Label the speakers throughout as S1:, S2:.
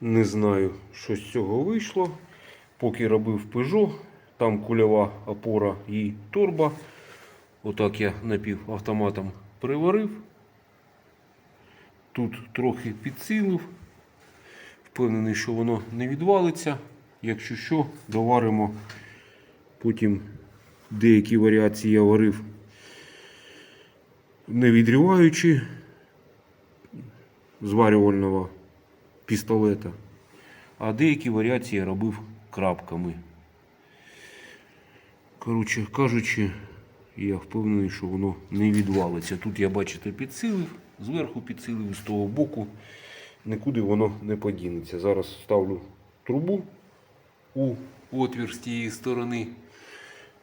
S1: Не знаю, що з цього вийшло. Поки робив Peugeot, там кульова опора і торба. Отак я напівавтоматом приварив. Тут трохи підсилив. Впевнений, що воно не відвалиться. Якщо що, доваримо. Потім деякі варіації я варив не відриваючи зварювального пістолета. А деякі варіації я робив крапками. Коротше кажучи, я впевнений, що воно не відвалиться. Тут я, бачите, підсилив, зверху підсилив, з того боку. Нікуди воно не подінеться. Зараз ставлю трубу у отвір з тієї сторони,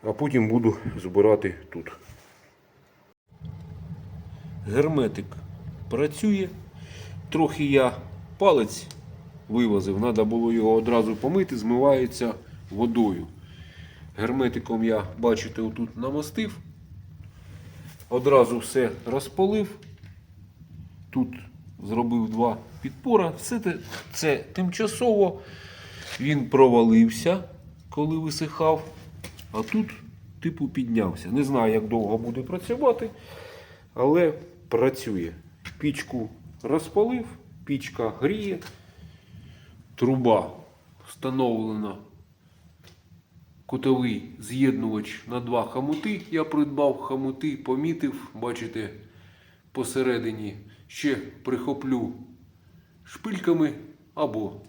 S1: а потім буду збирати тут. Герметик працює. Трохи я палець вивозив, треба було його одразу помити, змивається водою. Герметиком я, бачите, отут намастив. Одразу все розпалив. Тут зробив два підпора. Все це, це тимчасово. Він провалився, коли висихав. А тут, типу, піднявся. Не знаю, як довго буде працювати, але працює. Пічку розпалив, пічка гріє, труба встановлена. Кутовий з'єднувач на два хамути. Я придбав хамути, помітив, бачите, посередині ще прихоплю шпильками або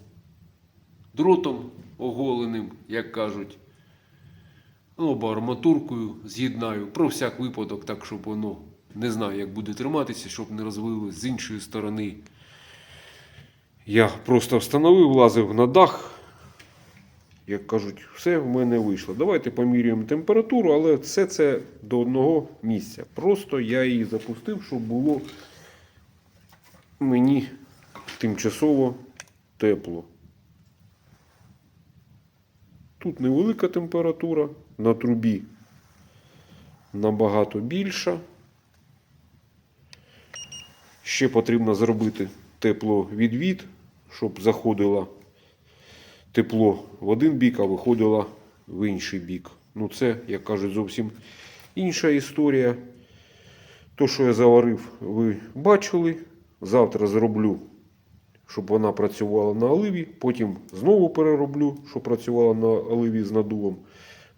S1: дротом оголеним, як кажуть. Ну, або арматуркою з'єднаю про всяк випадок, так щоб воно не знаю, як буде триматися, щоб не розвалилось з іншої сторони. Я просто встановив, лазив на дах. Як кажуть, все в мене вийшло. Давайте поміряємо температуру, але все це до одного місця. Просто я її запустив, щоб було мені тимчасово тепло. Тут невелика температура, на трубі набагато більша. Ще потрібно зробити тепловідвід, щоб заходило тепло в один бік, а виходило в інший бік. Ну, це, як кажуть, зовсім інша історія. То, що я заварив, ви бачили. Завтра зроблю, щоб вона працювала на оливі. Потім знову перероблю, щоб працювала на оливі з надувом.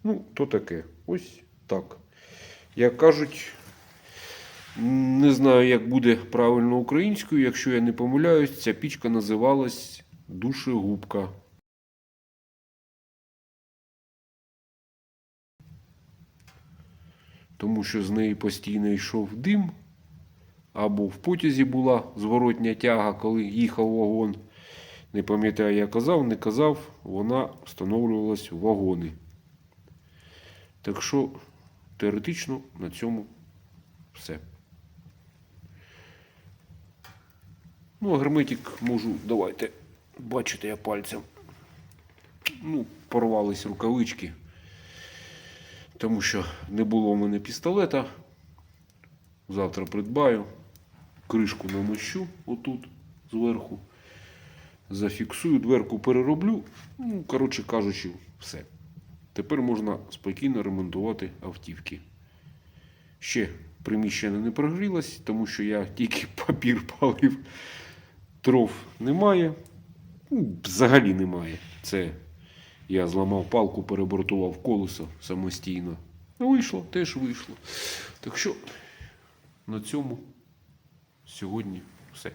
S1: Ну, то таке. Ось так. Як кажуть, не знаю, як буде правильно українською. Якщо я не помиляюсь, ця пічка називалась душегубка. Тому що з неї постійно йшов дим, або в потязі була зворотня тяга, коли їхав вагон. Не пам'ятаю, я казав, не казав, вона встановлювалась в вагони. Так що теоретично на цьому все. Ну, а герметик можу, давайте, бачите, я пальцем. Ну, порвались рукавички, тому що не було в мене пістолета. Завтра придбаю, кришку намощу отут зверху. Зафіксую, дверку перероблю. Ну, коротше кажучи, все. Тепер можна спокійно ремонтувати автівки. Ще приміщення не прогрілось, тому що я тільки папір палив. Дров немає. Ну, Взагалі немає. Це я зламав палку, перебортував колесо самостійно. Ну, вийшло, теж вийшло. Так що на цьому сьогодні все.